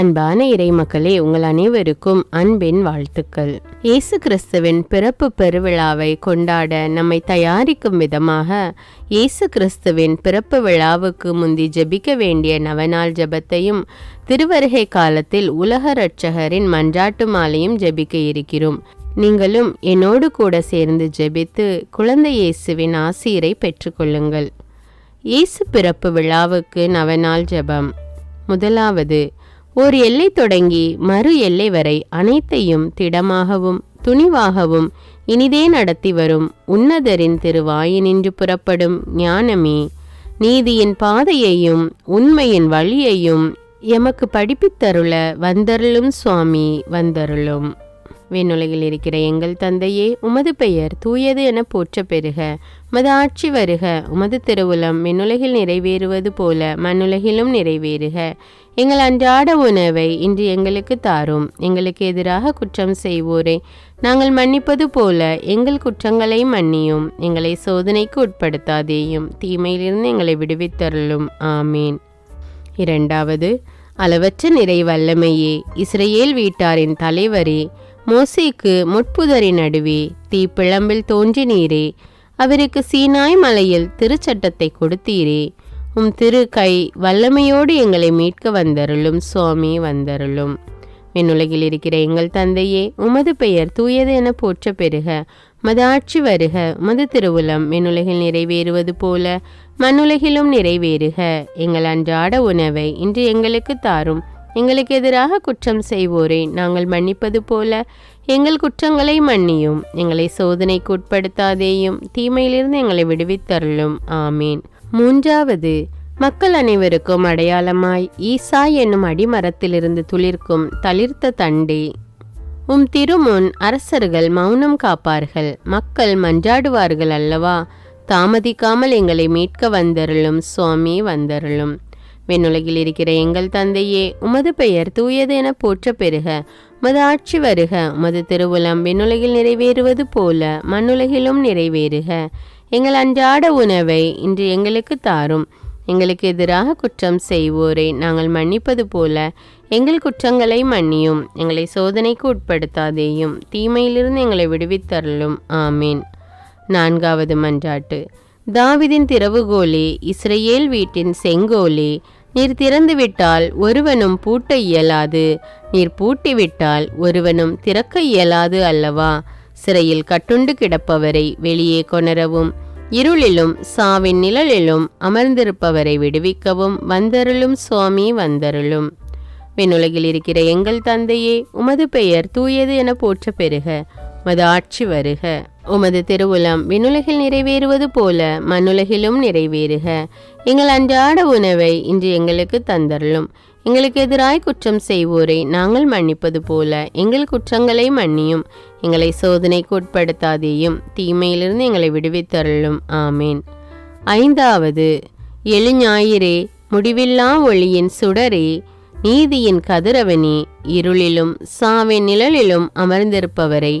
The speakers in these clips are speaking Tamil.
அன்பான இறைமக்களே உங்கள் அனைவருக்கும் அன்பின் வாழ்த்துக்கள். இயேசு கிறிஸ்துவின் பிறப்பு பெருவிழாவை கொண்டாட நம்மை தயாரிக்கும் விதமாக இயேசு கிறிஸ்துவின் பிறப்பு விழாவுக்கு முந்தி ஜெபிக்க வேண்டிய நவநாள் ஜெபத்தையும் திருவருகை காலத்தில் உலக ரட்சகரின் மன்றாட்டு மாலையும் ஜெபிக்க இருக்கிறோம். நீங்களும் என்னோடு கூட சேர்ந்து ஜெபித்து குழந்தை இயேசுவின் ஆசீரை பெற்றுக்கொள்ளுங்கள். இயேசு பிறப்பு விழாவுக்கு நவநாள் ஜெபம். முதலாவது ஓர் எல்லை தொடங்கி மறு எல்லை வரை அனைத்தையும் திடமாகவும் துணிவாகவும் இனிதே நடத்தி வரும் உன்னதரின் திருவாயினின்று புறப்படும் ஞானமே நீதியின் பாதையையும் உண்மையின் வழியையும் எமக்கு படிப்பித்தருள வந்தருளும் சுவாமி வந்தருளும். விண்ணுலகில் இருக்கிற எங்கள் தந்தையே உமது பெயர் தூயது என போற்ற பெறுக. உமது ஆட்சி வருக உமது திருவுலம் விண்ணுலகில் நிறைவேறுவது போல மண்ணுலகிலும் நிறைவேறுக. எங்கள் அன்றாட உணவை இன்று எங்களுக்கு தாரும் எங்களுக்கு எதிராக குற்றம் செய்வோரை. நாங்கள் மன்னிப்பது போல எங்கள் குற்றங்களை மன்னியும் எங்களை சோதனைக்கு உட்படுத்தாதேயும் தீமையிலிருந்து எங்களை விடுவித்தருளும். ஆமீன். இரண்டாவது அளவற்ற நிறை வல்லமையே இஸ்ரேல் வீட்டாரின் தலைவரே மோசேக்கு முட்புதரின் நடுவே தீப்பிழம்பில் தோன்றினீரே. அவருக்கு சீனாய் மலையில் திருச்சட்டத்தை கொடுத்தீரே. உம் திரு கை வல்லமையோடு எங்களை மீட்க வந்தருளும் சுவாமி வந்தருளும். விண்ணுலகில் இருக்கிற எங்கள் தந்தையே உமது பெயர் தூயது என போற்ற பெறுக. மது ஆட்சி வருக மது திருவுலம் விண்ணுலகில் நிறைவேறுவது போல மண்ணுலகிலும் நிறைவேறுக. எங்கள் அன்றாட உணவை இன்று எங்களுக்கு தாரும். எங்களுக்கு எதிராக குற்றம் செய்வோரை நாங்கள் மன்னிப்பது போல எங்கள் குற்றங்களை மன்னியும் எங்களை சோதனைக்கு உட்படுத்தாதேயும் தீமையிலிருந்து எங்களை விடுவித்தருளும். ஆமீன். மூன்றாவது மக்கள் அனைவருக்கும் அடையாளமாய் ஈசா என்னும் அடிமரத்திலிருந்து துளிர்க்கும் தளிர்த்த தண்டே. உம் திருமுன் அரசர்கள் மௌனம் காப்பார்கள் மக்கள் மன்றாடுவார்கள் அல்லவா? தாமதிக்காமல் எங்களை மீட்க வந்தருளும் சுவாமி வந்தருளும். விண்ணுலகில் இருக்கிற எங்கள் தந்தையே உமது பெயர் தூயது என போற்ற பெறுக. உமது ஆட்சி வருக உமது திருவுலம் விண்ணுலகில் நிறைவேறுவது போல மண்ணுலகிலும் நிறைவேறுக. எங்கள் அன்றாட உணவை இன்று எங்களுக்கு தாரும். எங்களுக்கு எதிராக குற்றம் செய்வோரை நாங்கள் மன்னிப்பது போல எங்கள் குற்றங்களை மன்னியும் எங்களை சோதனைக்கு உட்படுத்தாதேயும் தீமையிலிருந்து எங்களை விடுவித்தருளும். ஆமீன். நான்காவது மன்றாட்டு. தாவிதின் திறவுகோலி இஸ்ரேல் வீட்டின் செங்கோலி நீர் திறந்துவிட்டால் ஒருவனும் பூட்ட இயலாது. நீர் பூட்டிவிட்டால் ஒருவனும் திறக்க இயலாது அல்லவா? சிறையில் கட்டுண்டு கிடப்பவரை வெளியே கொணரவும் இருளிலும் சாவின் நிழலிலும் அமர்ந்திருப்பவரை விடுவிக்கவும் வந்தருளும் சுவாமி வந்தருளும். விண்ணுலகில் இருக்கிற எங்கள் தந்தையே உமது பெயர் தூயது என போற்ற பெறுக. உமது ஆட்சி வருக. உமது திருவுலம் விண்ணுலகில் நிறைவேறுவது போல மண்ணுலகிலும் நிறைவேறுக. எங்கள் அன்றாட உணவை இன்று எங்களுக்கு தந்தருளும். எங்களுக்கு எதிராய் குற்றம் செய்வோரை நாங்கள் மன்னிப்பது போல எங்கள் குற்றங்களை மன்னியும். எங்களை சோதனைக்கு உட்படுத்தாதேயும் தீமையிலிருந்து எங்களை விடுவித்தருளும். ஆமேன். ஐந்தாவது எழுஞாயிறே முடிவில்லா ஒளியின் சுடரே நீதியின் கதிரவனே இருளிலும் சாவின் நிழலிலும் அமர்ந்திருப்பவரை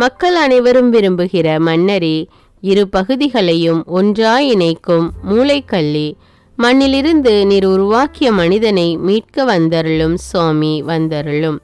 மக்கள் அனைவரும் விரும்புகிற மன்னரே இரு பகுதிகளையும் ஒன்றாய் இணைக்கும் மூளைக்கல்லி. மண்ணிலிருந்து நீர் உருவாக்கிய மனிதனை மீட்க வந்தருளும் சுவாமி வந்தருளும்.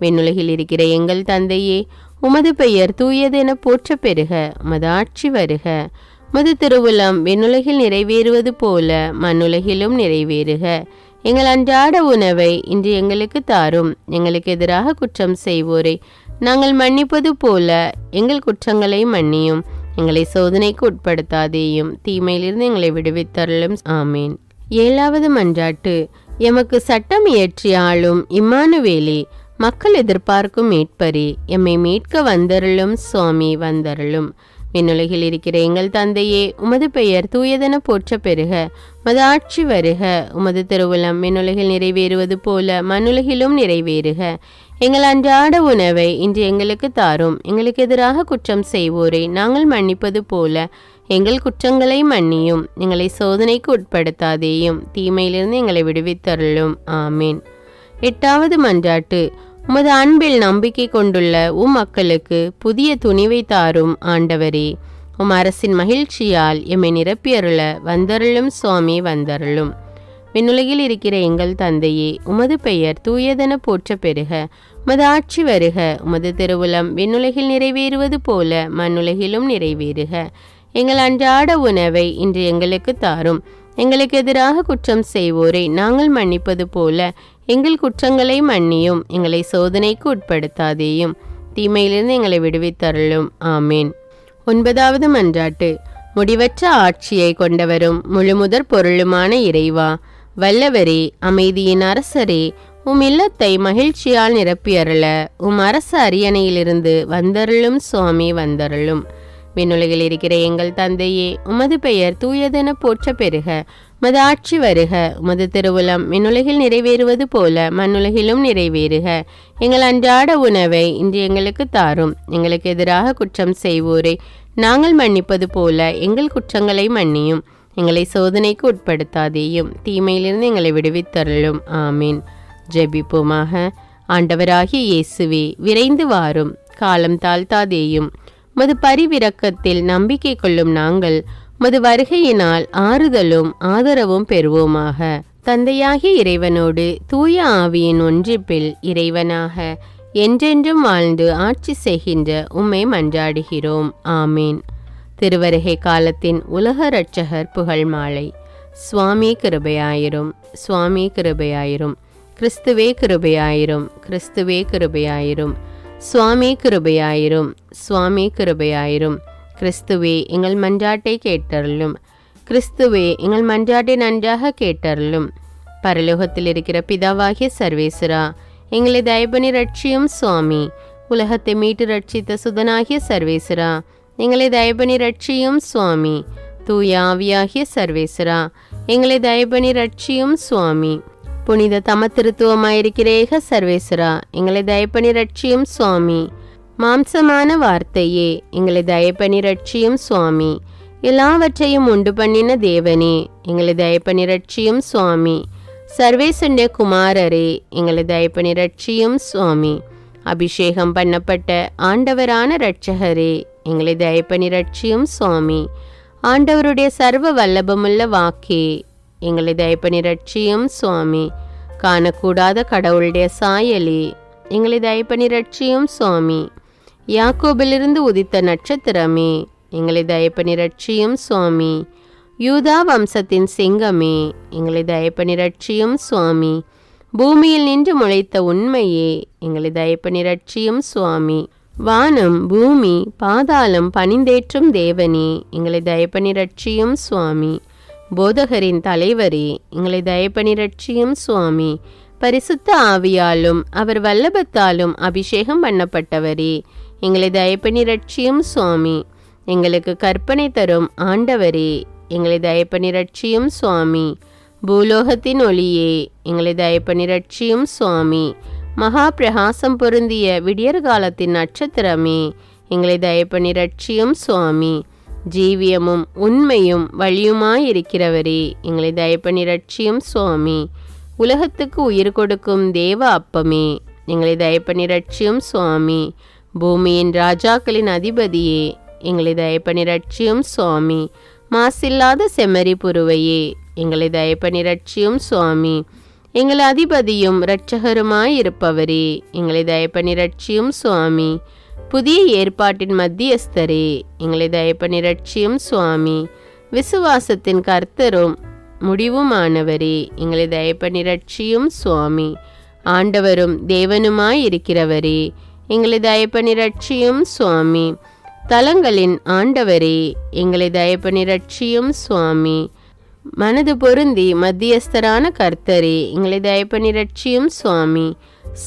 விண்ணுலகில் இருக்கிற எங்கள் தந்தையே உமது பெயர் தூயதென போற்ற பெறுக உமது ஆட்சி வருக. உமது திருவுளம் விண்ணுலகில் நிறைவேறுவது போல மண்ணுலகிலும் நிறைவேறுக. எங்கள் அன்றாட உணவை இன்று எங்களுக்கு தாரும் எங்களுக்கு எதிராக குற்றம் செய்வோரை நாங்கள் மன்னிப்பது போல எங்கள் குற்றங்களை மன்னியும் எங்களை சோதனைக்கு உட்படுத்தாதேயும் தீமையிலிருந்து எங்களை விடுவித்தருளும். ஆமீன். ஏழாவது மன்றாட்டு எமக்கு சட்டம் இயற்றிய ஆளும் இம்மானுவேலே மக்கள் எதிர்பார்க்கும் மீட்பரே எம்மை மீட்க வந்தருளும் சுவாமி வந்தருளும். விண்ணுலகில் இருக்கிற எங்கள் தந்தையே உமது பெயர் தூயதென போற்ற பெருக உமது ஆட்சி வருக உமது திருவுளம் விண்ணுலகில் நிறைவேறுவது போல மண்ணுலகிலும் நிறைவேறுக. எங்கள் அன்றாட உணவை இன்று எங்களுக்கு தாரும். எங்களுக்கு எதிராக குற்றம் செய்வோரை நாங்கள் மன்னிப்பது போல எங்கள் குற்றங்களை மன்னியும். எங்களை சோதனைக்கு உட்படுத்தாதேயும். தீமையிலிருந்து எங்களை விடுவித்தருளும். ஆமீன். எட்டாவது மன்றாட்டு. உமது அன்பில் நம்பிக்கை கொண்டுள்ள உம் மக்களுக்கு புதிய துணிவை தாரும் ஆண்டவரே. உம் அரசின் மகிழ்ச்சியால் எம்மை நிரப்பியருள வந்தருளும் சுவாமி வந்தருளும். விண்ணுலகில் இருக்கிற எங்கள் தந்தையே உமது பெயர் தூயதென போற்ற பெறுக. உமது ஆட்சி வருக. உமது திருவுளம் விண்ணுலகில் நிறைவேறுவது போல மண்ணுலகிலும் நிறைவேறுக. எங்கள் அன்றாட உணவை இன்று எங்களுக்கு தாரும். எங்களுக்கு எதிராக குற்றம் செய்வோரை நாங்கள் மன்னிப்பது போல எங்கள் குற்றங்களை மன்னியும் எங்களை சோதனைக்கு உட்படுத்தாதேயும். தீமையிலிருந்து எங்களை விடுவித்தருளும். ஆமேன். ஒன்பதாவது மன்றாட்டு. முடிவற்ற ஆட்சியை கொண்டவரும் முழுமுதற் பொருளுமான இறைவா. வல்லவரே அமைதியின் அரசரே உம் இல்லத்தை மகிழ்ச்சியால் நிரப்பியருள உம் அரச அரியணையிலிருந்து வந்தருளும் சுவாமி வந்தருளும். விண்ணுலகில் இருக்கிற எங்கள் தந்தையே உமது பெயர் தூயதென போற்ற பெறுக உமது ஆட்சி வருக உமது திருவுளம் விண்ணுலகில் நிறைவேறுவது போல மண்ணுலகிலும் நிறைவேறுக. எங்கள் அன்றாட உணவை இன்று எங்களுக்கு தாரும் எங்களுக்கு எதிராக குற்றம் செய்வோரை நாங்கள் மன்னிப்பது போல எங்கள் குற்றங்களை மன்னியும். எங்களை சோதனைக்கு உட்படுத்தாதேயும் தீமையிலிருந்து எங்களை விடுவித்தருளும். ஆமீன். ஜெபிப்போமாக. ஆண்டவராகிய இயேசுவே விரைந்து வாரும். காலம் தாழ்த்தாதேயும். மது பரிவிரக்கத்தில் நம்பிக்கை கொள்ளும் நாங்கள் மது வருகையினால் ஆறுதலும் ஆதரவும் பெறுவோமாக. தந்தையாகிய இறைவனோடு தூய ஆவியின் ஒன்றிப்பில் இறைவனாக என்றென்றும் வாழ்ந்து ஆட்சி செய்கின்ற உம்மை மன்றாடுகிறோம். ஆமேன். திருவருகை காலத்தின் உலக இரட்சகர் புகழ் மாலை. சுவாமி கிருபையாயிரும் சுவாமி கிருபையாயிரும் கிறிஸ்துவே கிருபையாயிரும் கிறிஸ்துவே கிருபையாயிரும் சுவாமி கிருபையாயிரும் சுவாமி கிருபையாயிரும் கிறிஸ்துவே எங்கள் மன்றாட்டை கேட்டருளும் கிறிஸ்துவே எங்கள் மன்றாட்டை நன்றாக கேட்டருளும். பரலோகத்தில் இருக்கிற பிதாவாகிய சர்வேஸ்வரா எங்களை தயபனி ரட்சியும் சுவாமி உலகத்தை மீட்டு ரட்சித்த சுதனாகிய சர்வேஸ்வரா எங்களை தயபணி ரட்சியும் சுவாமி. தூய ஆவியாகிய சர்வேஸ்வரா எங்களை தயபணி ரட்சியும் சுவாமி. புனித தம திருத்துவமாயிருக்கிற சர்வேஸ்வரா எங்களை தயப்பணி ரட்சியும் சுவாமி. மாம்சமான வார்த்தையே எங்களை தயப்பணி ரட்சியும் சுவாமி. எல்லாவற்றையும் உண்டு பண்ணின தேவனே எங்களை தயப்பணி ரட்சியும் சுவாமி. சர்வேசண்ட குமாரரே எங்களை தயப்பணி ரட்சியும் சுவாமி. அபிஷேகம் பண்ணப்பட்ட ஆண்டவரான ரட்சகரே எங்களை தயப்பணி ரட்சியும் சுவாமி. ஆண்டவருடைய சர்வ வல்லபமுள்ள வாக்கே. எங்களை தயப்பணி ரட்சியும் சுவாமி. காணக்கூடாத கடவுளுடைய சாயலே. எங்களை தயப்பணி ரட்சியும் சுவாமி. யாக்கோபிலிருந்து உதித்த நட்சத்திரமே. எங்களை தயப்பணி ரட்சியும் சுவாமி. யூதா வம்சத்தின் சிங்கமே. எங்களை தயப்பணி ரட்சியும் சுவாமி. பூமியில் நின்று முளைத்த உண்மையே. எங்களை தயப்பணி ரட்சியும் சுவாமி. வானம் பூமி பாதாளம் பணிந்தேற்றும் தேவனே எங்களை தயப்பணி ரட்சியும் சுவாமி. போதகரின் தலைவரே எங்களை தயப்பணி ரட்சியும் சுவாமி. பரிசுத்த ஆவியாலும் அவர் வல்லபத்தாலும் அபிஷேகம் பண்ணப்பட்டவரே எங்களை தயப்பணி ரட்சியும் சுவாமி. எங்களுக்கு கற்பனை தரும் ஆண்டவரே எங்களை தயப்பணி ரட்சியும் சுவாமி. பூலோகத்தின் ஒளியே எங்களை தயப்பணி ரட்சியும் சுவாமி. மகா பிரகாசம் பொருந்திய விடியற்காலத்தின் நட்சத்திரமே. எங்களை தயப்பணி ரட்சியும் சுவாமி. ஜீவியமும் உண்மையும் வழியுமாயிருக்கிறவரே எங்களை தயப்பணி ரட்சியும் சுவாமி. உலகத்துக்கு உயிர் கொடுக்கும் தேவ அப்பமே எங்களை தயப்பணி ரட்சியும் சுவாமி. பூமியின் ராஜாக்களின் அதிபதியே எங்களை தயப்பணி ரட்சியும் சுவாமி. மாசில்லாத செம்மறி புருவையே எங்களை தயப்பணி ரட்சியும் சுவாமி. எங்கள் அதிபதியும் இரட்சகருமாயிருப்பவரே. எங்களை தயப்பணி ரட்சியும் சுவாமி. புதிய ஏற்பாட்டின் மத்தியஸ்தரே. எங்களை தயப்பணி ரட்சியும் சுவாமி. விசுவாசத்தின் கர்த்தரும் முடிவுமானவரே. எங்களை தயப்பணி ரட்சியும் சுவாமி. ஆண்டவரும் தேவனுமாயிருக்கிறவரே. எங்களை தயப்பணி ரட்சியும் சுவாமி. தலங்களின் ஆண்டவரே. எங்களை தயப்பணி ரட்சியும் சுவாமி. மனது பொருந்தி மத்தியஸ்தரான கர்த்தரே எங்களை தயப்பணி ரட்சியும் சுவாமி.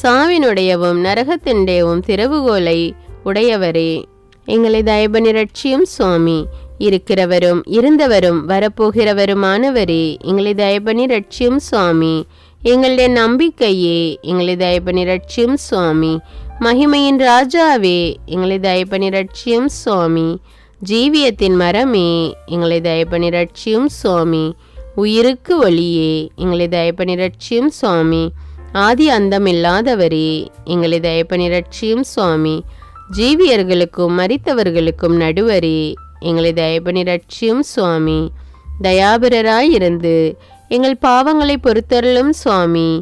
சாவினுடையவும் நரகத்தினுடையவும் திறவுகோலை உடையவரே எங்களை தயபணி ரட்சியும் சுவாமி. இருக்கிறவரும் இருந்தவரும் வரப்போகிறவருமானவரே எங்களை தயபணி ரட்சியும் சுவாமி. எங்களுடைய நம்பிக்கையே எங்களை தயபணி ரட்சியும் சுவாமி. மகிமையின் ராஜாவே எங்களை தயபணி ரட்சியும் சுவாமி. ஜீவியத்தின் மரமே எங்களை தயபனி ரட்சியும் சுவாமி. உயிருக்கு வழியே எங்களை தயபனி ரட்சியும் சுவாமி. ஆதி அந்தமில்லாதவரே எங்களை தயபனி ரட்சியும் சுவாமி. ஜீவியர்களுக்கும் மரித்தவர்களுக்கும் நடுவரே எங்களை தயபனி ரட்சியும் சுவாமி. தயாபரராயிருந்து எங்கள் பாவங்களை பொறுத்தருளும் சுவாமி.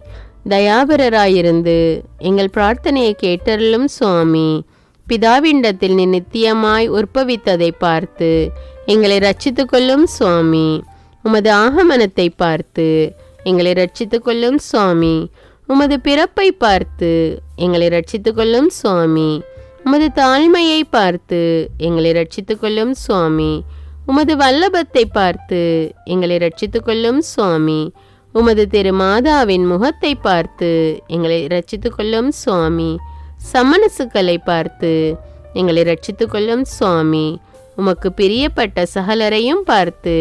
தயாபரராயிருந்து எங்கள் பிரார்த்தனையை கேட்டருளும் சுவாமி. பிதாவிண்டத்தில் நீ நித்தியமாய் உற்பவித்ததை பார்த்து எங்களை ரட்சித்து கொள்ளும் சுவாமி. உமது ஆகமனத்தை பார்த்து எங்களை ரட்சித்து கொள்ளும் சுவாமி. உமது பிறப்பை பார்த்து எங்களை ரட்சித்து கொள்ளும் சுவாமி. உமது தாழ்மையை பார்த்து எங்களை ரட்சித்து கொள்ளும் சுவாமி. உமது வல்லபத்தை பார்த்து எங்களை ரட்சித்து கொள்ளும் சுவாமி. உமது திருமாதாவின் முகத்தை பார்த்து எங்களை ரட்சித்து கொள்ளும் சுவாமி. சமணசுக்களை பார்த்து எங்களை ரட்சித்துக்கொள்ளும் சுவாமி உமக்கு பிரியப்பட்ட சகலரையும் பார்த்து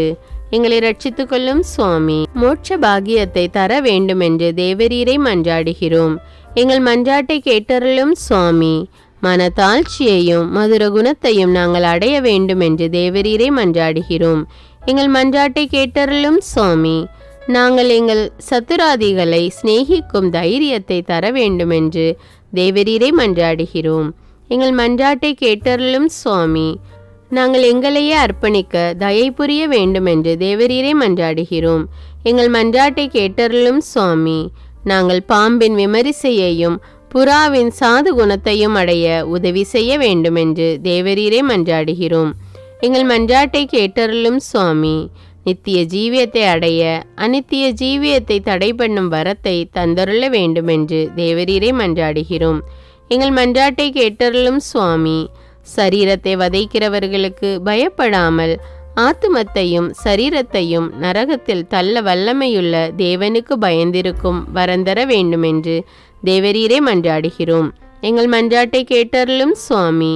எங்களை ரட்சித்துக்கொள்ளும் சுவாமி. மோட்ச பாகியத்தை தர வேண்டுமென்று தேவரீரை மன்றாடுகிறோம். எங்கள் மன்றாட்டை கேட்டருளும் சுவாமி மனத்தாழ்ச்சியையும் மதுர குணத்தையும் நாங்கள் அடைய வேண்டும் என்று தேவரீரை மன்றாடுகிறோம். எங்கள் மன்றாட்டை கேட்டருளும் சுவாமி நாங்கள் எங்கள் சத்துராதிகளை சிநேகிக்கும் தைரியத்தை தர வேண்டுமென்று தேவரீரை மன்றாடுகிறோம். எங்கள் மன்றாட்டை கேட்டருளும் சுவாமி நாங்கள் எங்களையே அர்ப்பணிக்க தயை புரிய வேண்டுமென்று தேவரீரை மன்றாடுகிறோம். எங்கள் மன்றாட்டை கேட்டருளும் சுவாமி நாங்கள் பாம்பின் விமரிசையையும் புறாவின் சாது குணத்தையும் அடைய உதவி செய்ய வேண்டுமென்று தேவரீரை மன்றாடுகிறோம். எங்கள் மன்றாட்டை கேட்டருளும் சுவாமி நித்திய ஜீவியத்தை அடைய அனித்திய ஜீவியத்தை தடை பண்ணும் வரத்தை தந்தருள வேண்டுமென்று தேவரீரை மன்றாடுகிறோம். எங்கள் மன்றாட்டை கேட்டருளும் சுவாமி சரீரத்தை வதைக்கிறவர்களுக்கு பயப்படாமல் ஆத்துமத்தையும் சரீரத்தையும் நரகத்தில் தள்ள வல்லமையுள்ள தேவனுக்கு பயந்திருக்கும் வரந்தர வேண்டுமென்று தேவரீரை மன்றாடுகிறோம். எங்கள் மன்றாட்டை கேட்டருளும் சுவாமி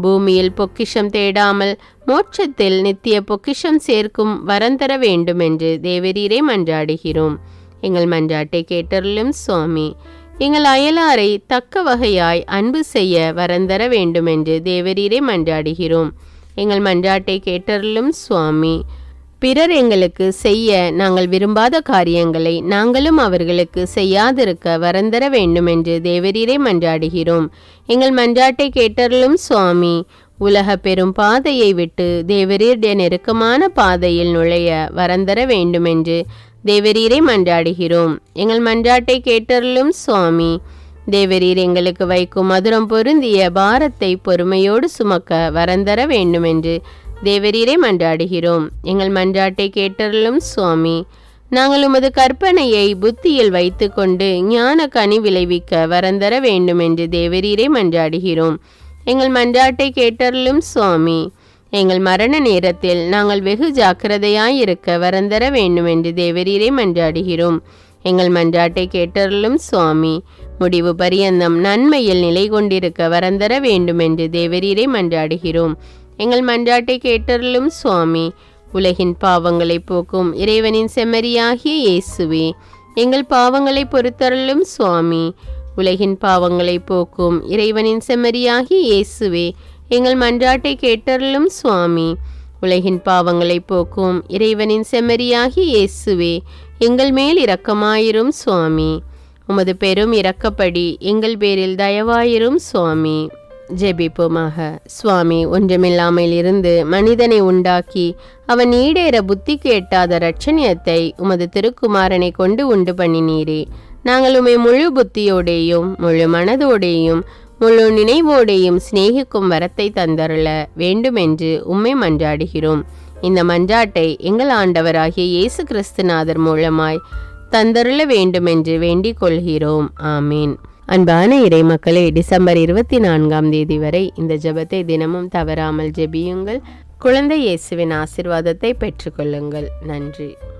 பூமியில் பொக்கிஷம் தேடாமல் மோட்சத்தில் நித்திய பொக்கிஷம் சேர்க்கும் வரந்தர வேண்டுமென்று தேவரீரை மன்றாடுகிறோம் எங்கள் மன்றாட்டை கேட்டருளும் சுவாமி எங்கள் அயலாரை தக்க வகையாய் அன்பு செய்ய வரந்தர வேண்டுமென்று தேவரீரை மன்றாடுகிறோம் எங்கள் மன்றாட்டை கேட்டருளும் சுவாமி பிறர் எங்களுக்கு செய்ய நாங்கள் விரும்பாத காரியங்களை நாங்களும் அவர்களுக்கு செய்யாதிருக்க வரந்தர வேண்டுமென்று தேவரீரை மன்றாடுகிறோம். எங்கள் மன்றாட்டை கேட்டருளும் சுவாமி உலக பெரும் பாதையை விட்டு தேவரீருடைய நெருக்கமான பாதையில் நுழைய வரந்தர வேண்டுமென்று தேவரீரை மன்றாடுகிறோம். எங்கள் மன்றாட்டை கேட்டருளும் சுவாமி தேவரீர் எங்களுக்கு வைக்கும் மதுரம் பொருந்திய பாரத்தை பொறுமையோடு சுமக்க வரந்தர வேண்டுமென்று தேவரீரை மன்றாடுகிறோம். எங்கள் மன்றாட்டை கேட்டருளும் சுவாமி. நாங்கள் உமது கற்பனையை புத்தியில் வைத்துக்கொண்டு ஞான கனி விளைவிக்க வரந்தர வேண்டுமென்று தேவரீரை மன்றாடுகிறோம். எங்கள் மன்றாட்டை கேட்டருளும் சுவாமி. எங்கள் மரண நேரத்தில் நாங்கள் வெகு ஜாக்கிரதையாயிருக்க வரந்தர வேண்டுமென்று தேவரீரை மன்றாடுகிறோம். எங்கள் மன்றாட்டை கேட்டருளும் சுவாமி. முடிவு பரியந்தம் நன்மையில் நிலை கொண்டிருக்க வரந்தர வேண்டுமென்று தேவரீரை மன்றாடுகிறோம். எங்கள் மன்றாட்டை கேட்டருளும் சுவாமி. உலகின் பாவங்களை போக்கும் இறைவனின் செம்மறியாகிய இயேசுவே எங்கள் பாவங்களை பொறுத்தருளும் சுவாமி. உலகின் பாவங்களை போக்கும் இறைவனின் செம்மறியாகிய இயேசுவே எங்கள் மன்றாட்டை கேட்டருளும் சுவாமி. உலகின் பாவங்களை போக்கும் இறைவனின் செம்மறியாகி இயேசுவே எங்கள் மேல் இரக்கமாயிரும் சுவாமி. உமது பெரும் இரக்கப்படி எங்கள் பேரில் தயவாயிரும் சுவாமி. ஜெபிப்போமாக. சுவாமி ஒன்றுமில்லாமல் இருந்து மனிதனை உண்டாக்கி அவன் ஈடேற புத்திக்கு எட்டாத ரட்சணியத்தை உமது திருக்குமாரனை கொண்டு உண்டு பண்ணினீரே. நாங்கள் உமை முழு புத்தியோடேயும் முழு மனதோடேயும் முழு நினைவோடையும் சிநேகிக்கும் வரத்தை தந்தருள வேண்டுமென்று உம்மை மன்றாடுகிறோம். இந்த மன்றாட்டை எங்கள் ஆண்டவராகிய இயேசு கிறிஸ்துநாதர் மூலமாய் தந்தருள வேண்டுமென்று வேண்டிக் கொள்கிறோம். ஆமீன். அன்பான இறை மக்களே டிசம்பர் இருபத்தி நான்காம் தேதி வரை இந்த ஜெபத்தை தினமும் தவறாமல் ஜெபியுங்கள். குழந்தை இயேசுவின் ஆசிர்வாதத்தை பெற்றுக்கொள்ளுங்கள். நன்றி.